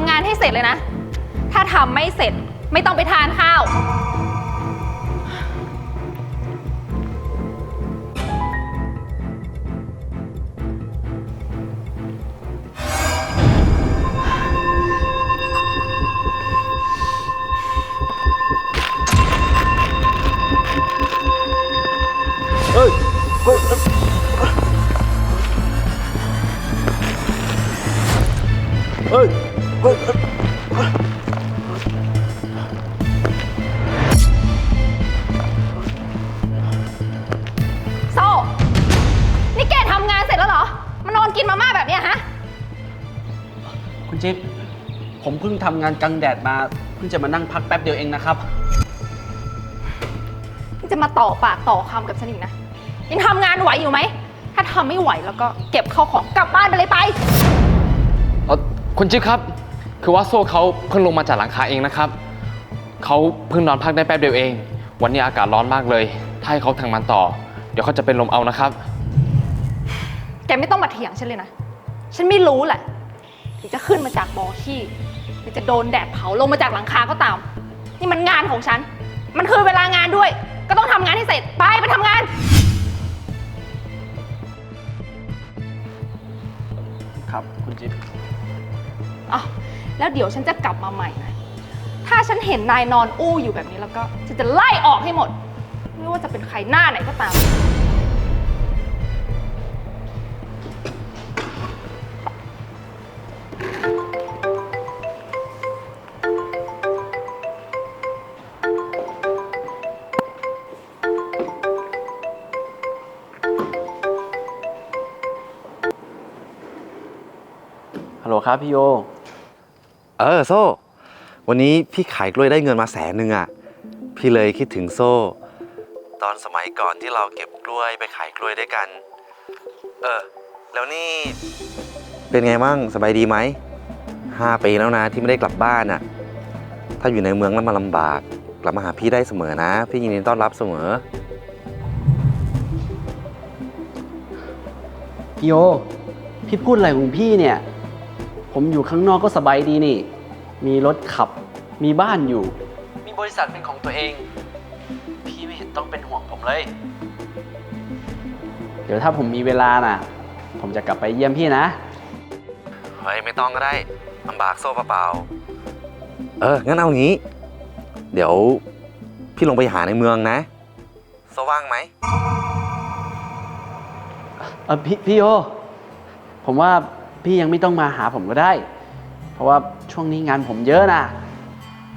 ำงานให้เสร็จเลยนะ ถ้าทำไม่เสร็จไม่ต้องไปทานข้าว จิ๊บผมเพิ่งทำงานกลางแดดมา เพิ่งจะมานั่งพักแป๊บเดียวเองนะครับนี่จะมาต่อปากต่อคำกับฉันอีกนะยังทำงานไหวอยู่ไหม ถ้าทำไม่ไหวแล้วก็เก็บเข้าวของกลับบ้านไปเลยไป เออคุณจิ๊บครับ คือว่าโซ่เขาเพิ่งลงมาจากหลังคาเองนะครับ เขาเพิ่งนอนพักได้แป๊บเดียวเอง วันนี้อากาศร้อนมากเลย ถ้าให้เขาทำงานต่อ เดี๋ยวเขาจะเป็นลมเอานะครับ แกไม่ต้องมาเถียงฉันเลยนะ ฉันไม่รู้แหละห รือจะขึ้นมาจากบ่อขี้หรือจะโดนแดดเผาลงมาจากหลังคาก็ตาม นี่มันงานของฉัน มันคือเวลางานด้วย ก็ต้องทำงานให้เสร็จ ไปไปทำงาน ครับ คุณจิ๊บอ๋อแล้วเดี๋ยวฉันจะกลับมาใหม่นะถ้าฉันเห็นนายนอนอู้อยู่แบบนี้แล้วก็ ฉันจะไล่ออกให้หมด ไม่ว่าจะเป็นใครหน้าไหนก็ตาม ฮัลโหลครับพี่โย เออโซ่ วันนี้พี่ขายกล้วยได้เงินมาแสนหนึ่งอะ พี่เลยคิดถึงโซ่ ตอนสมัยก่อนที่เราเก็บกล้วยไปขายกล้วยด้วยกัน เออ แล้วนี่ เป็นไงบ้างสบายดีไหมห้าปีแล้วนะที่ไม่ได้กลับบ้านอะ ถ้าอยู่ในเมืองแล้วมาลำบาก กลับมาหาพี่ได้เสมอนะ พี่ยินดีต้อนรับเสมอ พี่โย พี่พูดอะไรของพี่เนี่ย ผมอยู่ข้างนอกก็สบายดีนี่ มีรถขับ มีบ้านอยู่ มีบริษัทเป็นของตัวเอง พี่ไม่เห็นต้องเป็นห่วงผมเลย เดี๋ยวถ้าผมมีเวลาน่ะ ผมจะกลับไปเยี่ยมพี่นะ เฮ้ยไม่ต้องก็ได้ลำบากโซ่เปล่าๆเออ งั้นเอางี้ เดี๋ยวพี่ลงไปหาในเมืองนะ โซ่ว่างไหม เออพี่พี่โยผมว่า พี่ยังไม่ต้องมาหาผมก็ได้ เพราะว่าช่วงนี้งานผมเยอะนะ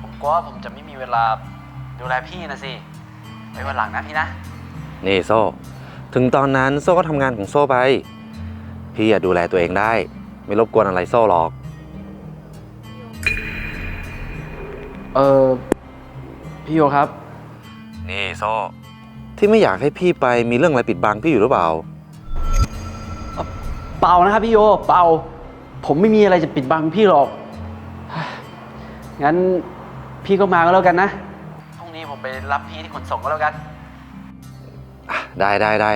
ผมกลัวว่าผมจะไม่มีเวลาดูแลพี่นะสิไว้วันหลังนะพี่นะ นี่โซ่ ถึงตอนนั้นโซ่ก็ทำงานของโซ่ไป พี่อะดูแลตัวเองได้ ไม่รบกวนอะไรโซ่หรอก เออพี่โยครับ นี่โซ่ ที่ไม่อยากให้พี่ไปมีเรื่องอะไรปิดบังพี่อยู่หรือเปล่า เปล่านะครับพี่โยเปล่า ผมไม่มีอะไรจะปิดบังพี่หรอก งั้นพี่ก็มาก็แล้วกันนะ พรุ่งนี้ผมไปรับพี่ที่ขนส่งก็แล้วกัน ได้ได้ได้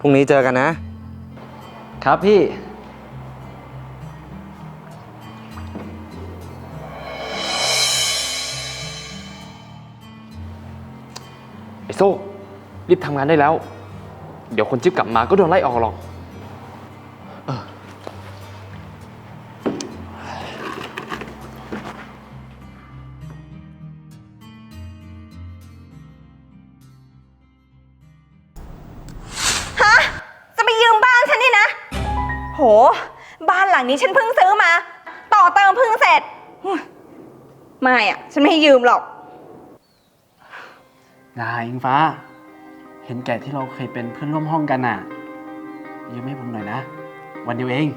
พรุ่งนี้เจอกันนะ ครับพี่ ไอโซ่รีบทำงานได้แล้ว เดี๋ยวคนจิ๊บกลับมาก็โดนไล่ออกหรอก บ้านหลังนี้ฉันเพิ่งซื้อมา ต่อเติมเพิ่งเสร็จอุ๊ยไม่อะฉันไม่ให้ยืมหรอก นายอิงฟ้า เห็นแก่ที่เราเคยเป็นเพื่อนร่วมห้องกันน่ะยืมให้ผมหน่อยนะ วันเดียวเอง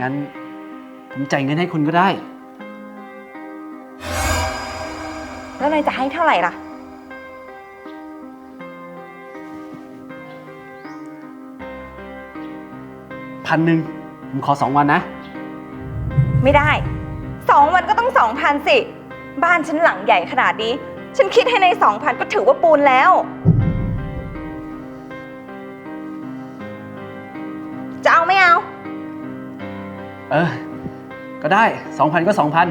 งั้น ผมจ่ายเงินให้คุณก็ได้ แล้วนายจะให้เท่าไหร่ล่ะ พันหนึ่งผมขอสองวันนะ ไม่ได้ สองวันก็ต้องสองพันสิ บ้านฉันหลังใหญ่ขนาดนี้ ฉันคิดให้ในสองพันก็ถือว่าปูนแล้ว จะเอาไม่เอา เออ ก็ได้สองพันก็สองพัน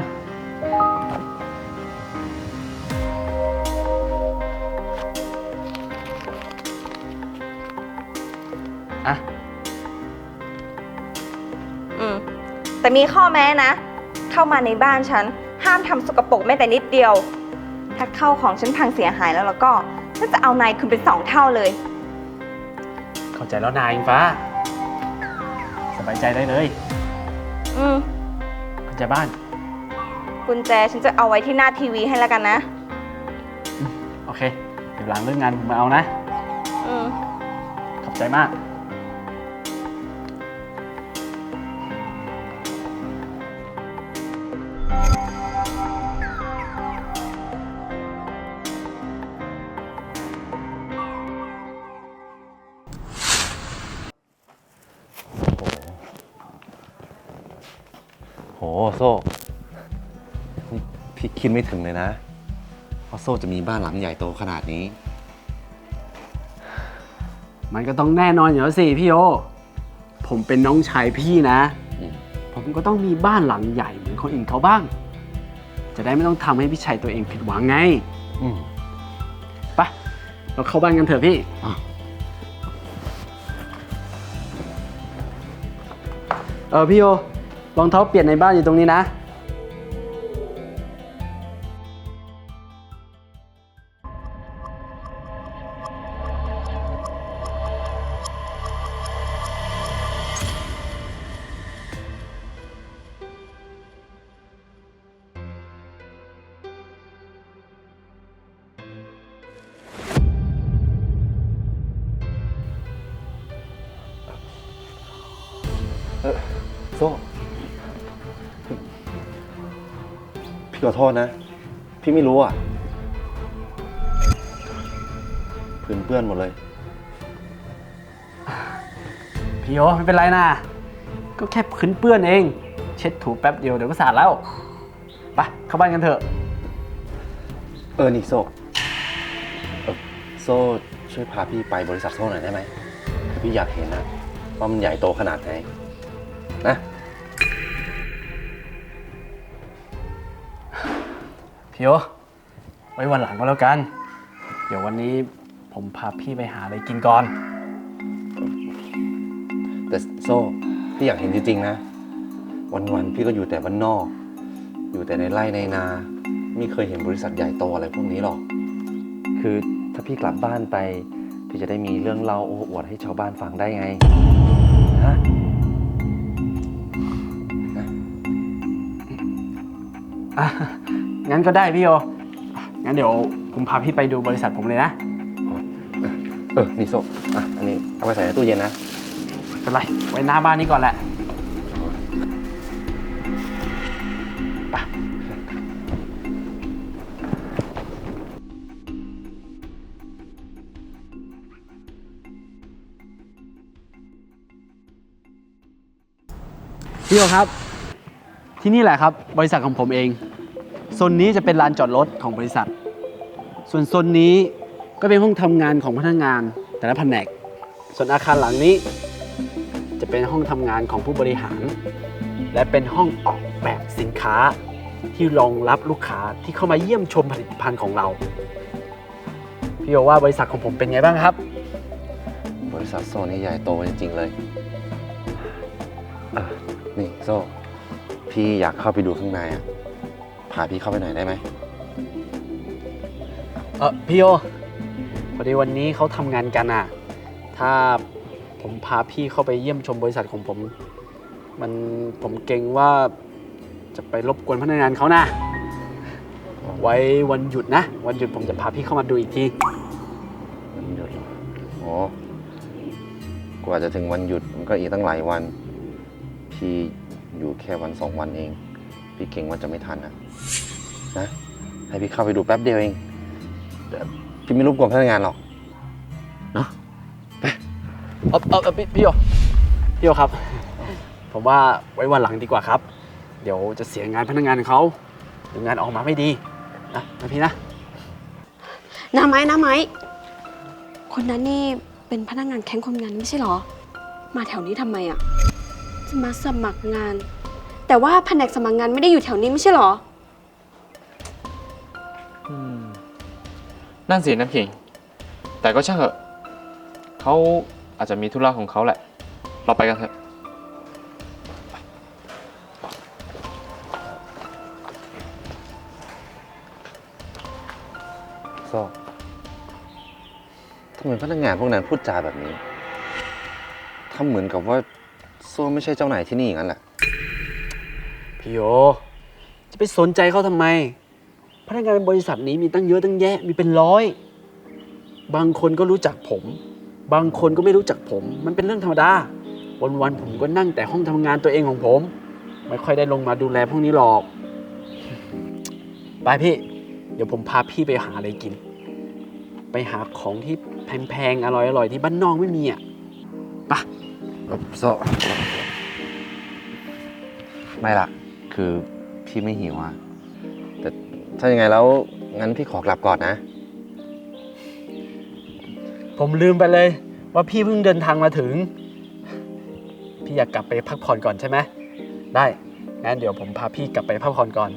มีข้อแม้นะ เข้ามาในบ้านฉัน ห้ามทำสกปรกแม้แต่นิดเดียว ถ้าเข้าของฉันพังเสียหายแล้วแล้วก็ฉันจะเอานายคืนเป็นสองเท่าเลย เข้าใจแล้วนายอิงฟ้า สบายใจได้เลยอืมเข้าใจบ้าน กุญแจฉันจะเอาไว้ที่หน้าทีวีให้แล้วกันนะ โอเค เดี๋ยวหลังเลิกงานผมมาเอานะ อืม ขอบใจมาก ซ่นี่พี่คิดไม่ถึงเลยนะว่าโซ่จะมีบ้านหลังใหญ่โตขนาดนี้ มันก็ต้องแน่นอนอยู่แล้วสิพี่โอ ผมเป็นน้องชายพี่นะ อืม ผมก็ต้องมีบ้านหลังใหญ่เหมือนคนอื่นเขาบ้าง จะได้ไม่ต้องทำให้พี่ชัยตัวเองผิดหวังไง อืม ไปะเราเข้าบ้านกันเถอะพี่ อะ เออพี่โอ รองเท้าเปลี่ยนในบ้านอยู่ตรงนี้นะ ขอโทษนะ พี่ไม่รู้อะพื้นเปื้อนหมดเลย พี่โอไม่เป็นไรนะ ก็แค่พื้นเปื้อนเอง เช็ดถูแป๊บเดียวเดี๋ยวก็สะอาดแล้ว ไปเข้าบ้านกันเถอะ เออ นี่โซ่เออโซ่ช่วยพาพี่ไปบริษัทโซ่หน่อยได้ไหมคือพี่อยากเห็นนะว่ามันใหญ่โตขนาดไหนนะ พี่โอไว้วันหลังก็แล้วกัน เดี๋ยววันนี้ผมพาพี่ไปหาอะไรกินก่อน แต่โซ่พี่อยากเห็นจริงๆนะ วันๆพี่ก็อยู่แต่บ้านนอก อยู่แต่ในไร่ในนา ไม่เคยเห็นบริษัทใหญ่โตอะไรพวกนี้หรอก คือถ้าพี่กลับบ้านไป พี่จะได้มีเรื่องเล่าโอ้อวดให้ชาวบ้านฟังได้ไงฮะอะ งั้นก็ได้พี่โอ งั้นเดี๋ยวผมพาพี่ไปดูบริษัทผมเลยนะเออนี่โซ่อะอันนี้เอาไปใส่ในตู้เย็นนะไม่เป็นไร ไว้หน้าบ้านนี้ก่อนแหละไปพี่โอครับ ที่นี่แหละครับ บริษัทของผมเอง โซนนี้จะเป็นลานจอดรถของบริษัท ส่วนโซนนี้ก็เป็นห้องทำงานของพนักงาน แต่ละแผนก ส่วนอาคารหลังนี้ จะเป็นห้องทำงานของผู้บริหาร และเป็นห้องออกแบบสินค้าที่รองรับลูกค้าที่เข้ามาเยี่ยมชมผลิตภัณฑ์ของเรา พี่โอว่าบริษัทของผมเป็นไงบ้างครับ บริษัทโซ่นี่ใหญ่โตจริงๆเลยนี่โซ่พี่อยากเข้าไปดูข้างในอะาพี่เข้าไปหน่อยได้ไหมเออพี่โอพอดีวันนี้เขาทำงานกันอะ ถ้าผมพาพี่เข้าไปเยี่ยมชมบริษัทของผม มันผมเกรงว่าจะไปรบกวนพนักงานเขานะ ไว้วันหยุดนะ วันหยุดผมจะพาพี่เข้ามาดูอีกที วันหยุดเหรอโอ้กว่าจะถึงวันหยุดมันก็อีกตั้งหลายวัน พี่อยู่แค่วันสองวันเอง พี่เก่งว่าจะไม่ทันนะนะให้พี่เข้าไปดูแป๊บเดียวเองแต่พี่ไม่รบกวนพนักงานหรอกเนาะเออเออเออพี่พี่โอพี่โอครับ ผมว่าไว้วันหลังดีกว่าครับ เดี๋ยวจะเสียงานพนักงานเขาเดี๋ยวงานออกมาไม่ดีนะนะพี่นะน้าไม้น้าไม้ คนนั้นนี่เป็นพนักงานแคมป์คนงานไม่ใช่เหรอ มาแถวนี้ทำไมอะจะมาสมัครงาน แต่ว่าแผนกสมัครงานไม่ได้อยู่แถวนี้ไม่ใช่เหรอนั่นสิน้ำขิง แต่ก็ช่างเถอะเขาอาจจะมีธุระของเขาแหละ เราไปกันเถอะโซ่ทำไมพนักงานพวกนั้นพูดจาแบบนี้ทำเหมือนกับว่าโซ่ไม่ใช่เจ้านายที่นี่อย่างนั้นแหละ พี่โยจะไปสนใจเขาทำไม พนักงานบริษัทนี้มีตั้งเยอะตั้งแยะมีเป็นร้อย บางคนก็รู้จักผม บางคนก็ไม่รู้จักผม มันเป็นเรื่องธรรมดา วันๆผมก็นั่งแต่ห้องทำงานตัวเองของผม ไม่ค่อยได้ลงมาดูแลพวกนี้หรอก ไปพี่ เดี๋ยวผมพาพี่ไปหาอะไรกิน ไปหาของที่แพงๆอร่อยๆที่บ้านนอกไม่มีอะไปะไม่ละ คือพี่ไม่หิวอะ แต่ถ้ายังไงแล้ว งั้นพี่ขอกลับก่อนนะ ผมลืมไปเลย ว่าพี่เพิ่งเดินทางมาถึง พี่อยากกลับไปพักผ่อนก่อนใช่ไหม ได้ งั้นเดี๋ยวผมพาพี่กลับไปพักผ่อนก่อน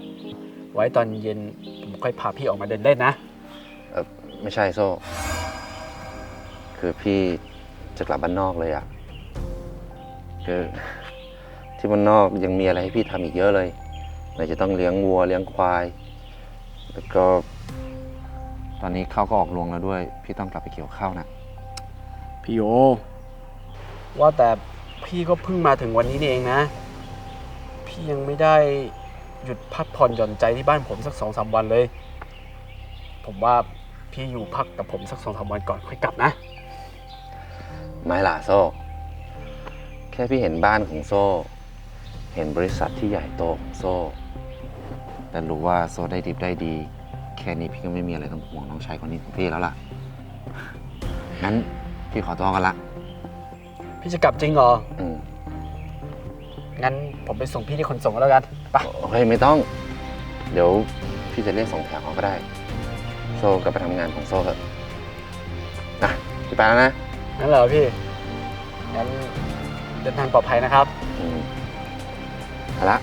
ไว้ตอนเย็นผมค่อยพาพี่ออกมาเดินเล่นนะ เออไม่ใช่โซ่ คือพี่จะกลับบ้านนอกเลยอะคือ ที่บ้านนอกยังมีอะไรให้พี่ทำอีกเยอะเลยไหนจะต้องเลี้ยงวัวเลี้ยงควาย แล้วก็ ตอนนี้ข้าวก็ออกรวงแล้วด้วย พี่ต้องกลับไปเกี่ยวข้าวนะพี่โยว่าแต่พี่ก็เพิ่งมาถึงวันนี้นี่เองนะ พี่ยังไม่ได้หยุดพักผ่อนหย่อนใจที่บ้านผมสักสองสามวันเลย ผมว่าพี่อยู่พักกับผมสักสองสามวันก่อนค่อยกลับนะ ไม่ล่ะโซ่ แค่พี่เห็นบ้านของโซ่ เห็นบริษัทที่ใหญ่โตของโซ่แต่รู้ว่าโซ่ได้ดิบได้ดี แค่นี้พี่ก็ไม่มีอะไรต้องห่วงน้องชายคนนี้ของพี่แล้วล่ะ งั้นพี่ขอตัวกันละ พี่จะกลับจริงเหรอ อืมงั้นผมไปส่งพี่ที่ขนส่งก็แล้วกัน ไป เฮ้ยไม่ต้อง เดี๋ยวพี่จะเรียกสองแถวเขาก็ได้ โซ่กลับไปทำงานของโซ่เถอะนะพี่ไปแล้วนะนั่นเหรอพี่ งั้นเดินทางปลอดภัยนะครับ อืม เอาละ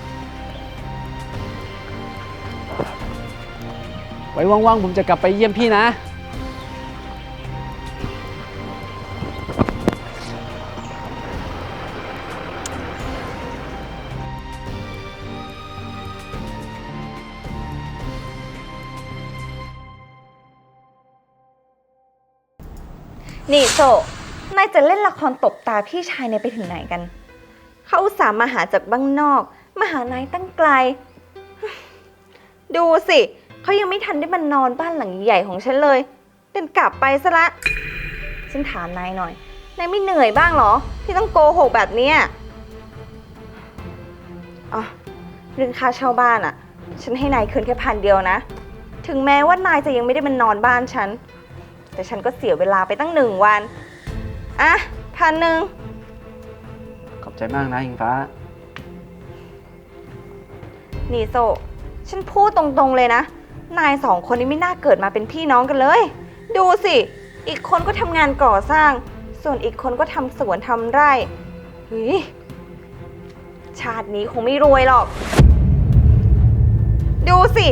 ไว้ว่างๆผมจะกลับไปเยี่ยมพี่นะ นี่โซนายจะเล่นละครตบตาพี่ชายนายไปถึงไหนกัน เขาอุตส่าห์มาหาจากบ้านนอก มาหานายตั้งไกล ดูสิ เขายังไม่ทันได้มานอนบ้านหลังใหญ่ของฉันเลยเดินกลับไปซะละ ฉันถามนายหน่อย นายไม่เหนื่อยบ้างเหรอ ที่ต้องโกหกแบบเนี้ยอ๋อเรื่องค่าเช่าบ้านอะฉันให้นายคืนแค่พันเดียวนะ ถึงแม้ว่านายจะยังไม่ได้มานอนบ้านฉัน แต่ฉันก็เสียเวลาไปตั้งหนึ่งวัน อะพันหนึ่งขอบใจมากนะอิงฟ้า นี่โซ ฉันพูดตรงๆเลยนะ นายสองคนนี้ไม่น่าเกิดมาเป็นพี่น้องกันเลย ดูสิ อีกคนก็ทำงานก่อสร้าง ส่วนอีกคนก็ทำสวนทำไร่เฮ้ยชาตินี้คงไม่รวยหรอก ดูสิ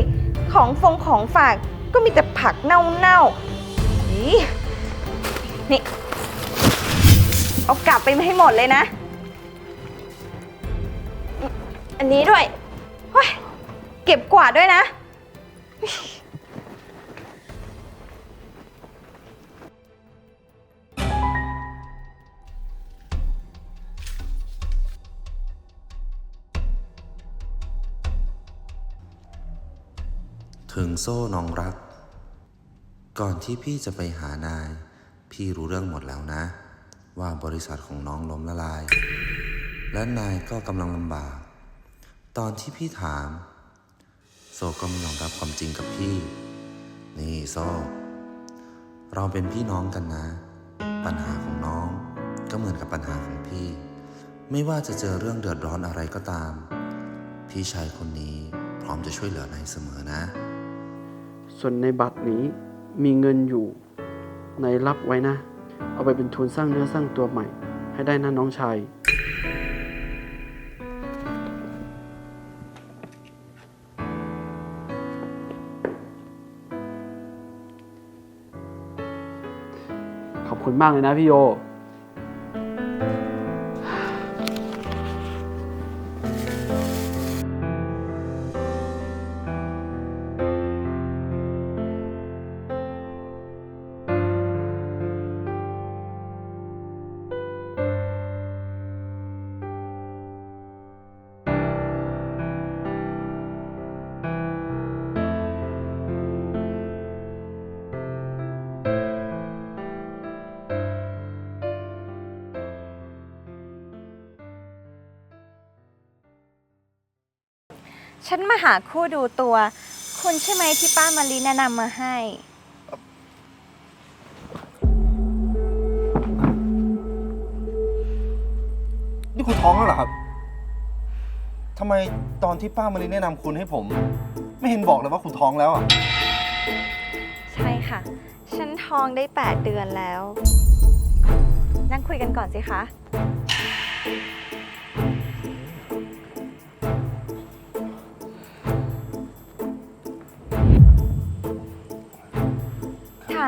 ของฟงของฝากก็มีแต่ผักเน่าๆอีนี่ เอากลับไปให้หมดเลยนะ อันนี้ด้วย เฮ้ยเก็บกวาดด้วยนะ ถึงโซ่น้องรัก ก่อนที่พี่จะไปหานาย พี่รู้เรื่องหมดแล้วนะ ว่าบริษัทของน้องล้มละลาย และนายก็กำลังลำบาก ตอนที่พี่ถาม โซก็ไม่ยอมรับความจริงกับพี่ นี่โซ เราเป็นพี่น้องกันนะ ปัญหาของน้อง ก็เหมือนกับปัญหาของพี่ ไม่ว่าจะเจอเรื่องเดือดร้อนอะไรก็ตาม พี่ชายคนนี้พร้อมจะช่วยเหลือนายเสมอนะ ส่วนในบัตรนี้มีเงินอยู่ในรับไว้นะ เอาไปเป็นทุนสร้างเนื้อสร้างตัวใหม่ ให้ได้นะน้องชาย คุณมากเลยนะพี่โย ฉันมาหาคู่ดูตัว คุณใช่ไหมที่ป้ามารีแนะนำมาให้ นี่คุณท้องแล้วเหรอครับทำไมตอนที่ป้ามารีแนะนำคุณให้ผม ไม่เห็นบอกเลยว่าคุณท้องแล้วอะ ใช่ค่ะ ฉันท้องได้ 8 เดือนแล้ว นั่งคุยกันก่อนสิคะ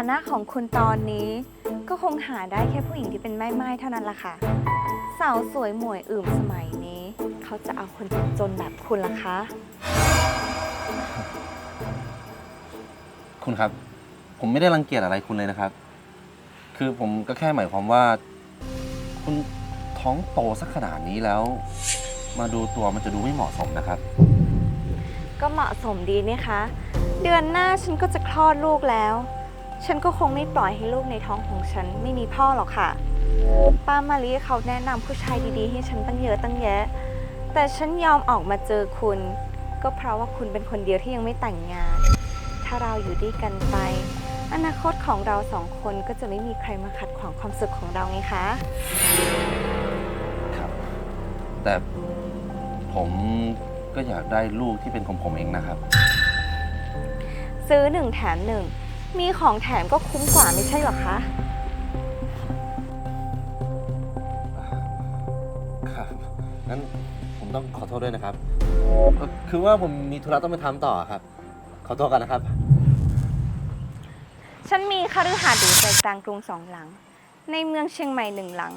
นะของคุณตอนนี้ ก็คงหาได้แค่ผู้หญิงที่เป็นแม่ไม้เท่านั้นละค่ะ สาวสวยหมวยอื่มสมัยนี้ เขาจะเอาคนจนๆแบบคุณล่ะคะ คุณครับ ผมไม่ได้รังเกียจอะไรคุณเลยนะครับ คือผมก็แค่หมายความว่า คุณท้องโตสักขนาดนี้แล้ว มาดูตัวมันจะดูไม่เหมาะสมนะครับ ก็เหมาะสมดีนี่คะ เดือนหน้าฉันก็จะคลอดลูกแล้ว ฉันก็คงไม่ปล่อยให้ลูกในท้องของฉันไม่มีพ่อหรอกค่ะ ป้ามารีเขาแนะนำผู้ชายดีๆ ให้ฉันตั้งเยอะตั้งแยะ แต่ฉันยอมออกมาเจอคุณ ก็เพราะว่าคุณเป็นคนเดียวที่ยังไม่แต่งงาน ถ้าเราอยู่ด้วยกันไป อนาคตของเราสองคนก็จะไม่มีใครมาขัดขวางความสุขของเราไงคะ ครับ แต่ผมก็อยากได้ลูกที่เป็นของผมเองนะครับ ซื้อหนึ่งแถมหนึ่ง มีของแถมก็คุ้มกว่าไม่ใช่หรอคะ ครับงั้นผมต้องขอโทษด้วยนะครับเอ่อคือว่าผมมีธุระต้องไปทำต่อครับ ขอโทษกันนะครับ ฉันมีคฤหาสน์อยู่ใจกลางกรุงสองหลัง ในเมืองเชียงใหม่หนึ่งหลัง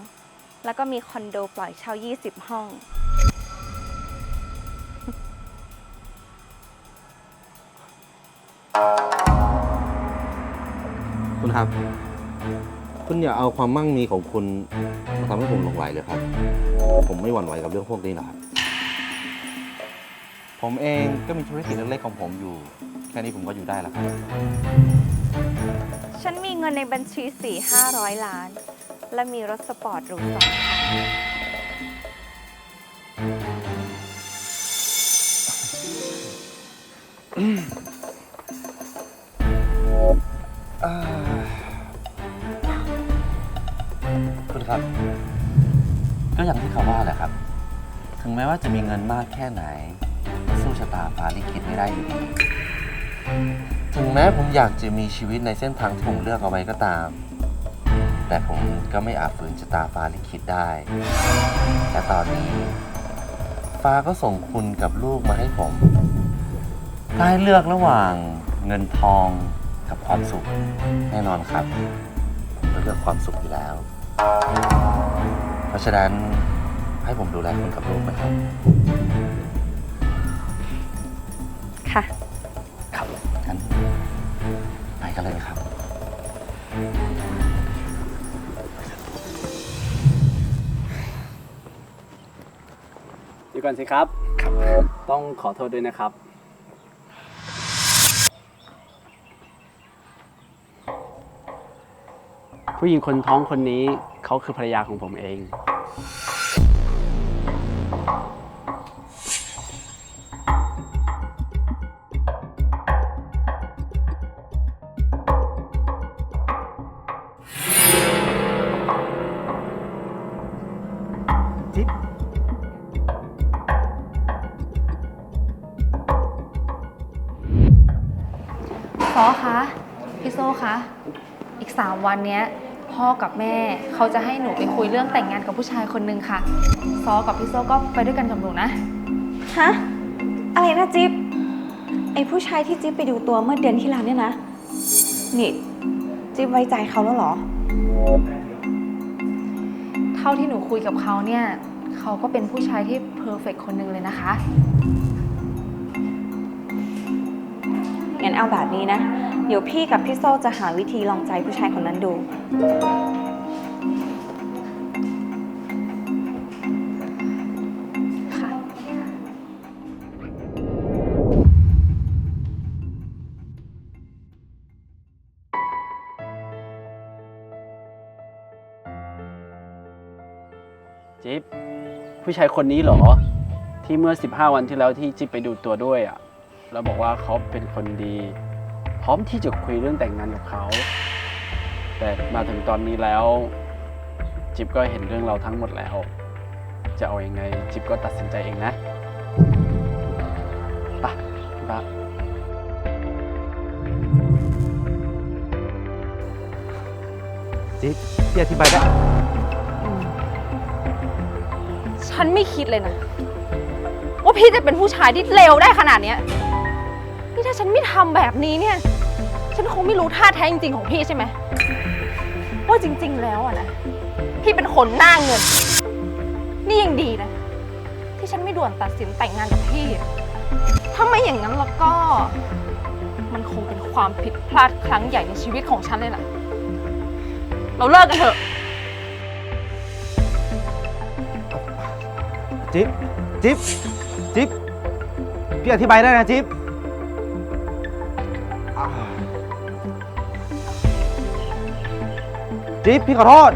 แล้วก็มีคอนโดปล่อยเช่า 20 ห้อง คุณครับ คุณอย่าเอาความมั่งมีของคุณมาทำให้ผมหลงไหลเลยครับ ผมไม่หวั่นไหวกับเรื่องพวกนี้หรอกครับ ผมเองก็มีธุรกิจเล็กๆของผมอยู่ แค่นี้ผมก็อยู่ได้แล้วครับ ฉันมีเงินในบัญชี 4 500 ล้าน และมีรถสปอร์ตหรูสองคัน ม้ว่าจะมีเงินมากแค่ไหน สู้ชะตาฟ้าลิขิตไม่ได้อยู่ดี ถึงแม้ผมอยากจะมีชีวิตในเส้นทางที่ผมเลือกเอาไว้ก็ตาม แต่ผมก็ไม่อาจฝืนชะตาฟ้าลิขิตได้แต่ตอนนี้ ฟ้าก็ส่งคุณกับลูกมาให้ผมถ้าให้เลือกระหว่างเงินทองกับความสุขแน่นอนครับผมเลือกความสุขอยู่แล้ว เพราะฉะนั้น ให้ผมดูแลคุณกับลูกนะครับ ค่ะ ครับงั้นไปกันเลยนะครับ เดี๋ยวก่อนสิครับต้องขอโทษด้วยนะครับ ผู้หญิงคนท้องคนนี้เขาคือภรรยาของผมเอง นเนี้ยพ่อกับแม่เขาจะให้หนูไปคุยเรื่องแต่งงานกับผู้ชายคนนึงค่ะ ซอกับพี่โซก็ไปด้วยกันกับหนูนะ ฮะ อะไรนะจิ๊บไอ้ผู้ชายที่จิ๊บไปดูตัวเมื่อเดือนที่แล้วเนี่ยนะ นี่จิ๊บไว้ใจเขาแล้วเหรอ เท่าที่หนูคุยกับเขาเนี่ยเขาก็เป็นผู้ชายที่เพอร์เฟกคนหนึ่งเลยนะคะ งั้นเอาแบบนี้นะ เดี๋ยวพี่กับพี่โซจะหาวิธีลองใจผู้ชายคนนั้นดู ค่ะจิ๊บผู้ชายคนนี้เหรอ ที่เมื่อ 15 วันที่แล้วที่จิ๊บไปดูตัวด้วยอะ่ะแล้วบอกว่าเขาเป็นคนดี ร้อมที่จะคุยเรื่องแต่งงานกับเขา แต่มาถึงตอนนี้แล้ว จิ๊บก็เห็นเรื่องเราทั้งหมดแล้ว จะเอาอยัางไง จิ๊บก็ตัดสินใจเองนะไปะปะจิ๊บพี่อธิบายได้ ฉันไม่คิดเลยนะ ว่าพี่จะเป็นผู้ชายที่เลวได้ขนาดเนี้ย นี่ถ้าฉันไม่ทำแบบนี้เนี่ย ฉันคงไม่รู้ท่าแท้จริงๆของพี่ใช่ไหมว่าจริงๆแล้วอะนะ พี่เป็นคนหน้าเงิน นี่ยังดีนะ ที่ฉันไม่ด่วนตัดสินแต่งงานกับพี่อะถ้าไม่อย่างนั้นแล้วก็ มันคงเป็นความผิดพลาดครั้งใหญ่ในชีวิตของฉันเลยล่ะ เราเลิกกันเถอะ จิ๊บ จิ๊บ จิ๊บ พี่อธิบายได้นะจิ๊บ จิ๊บพี่ขอโทษ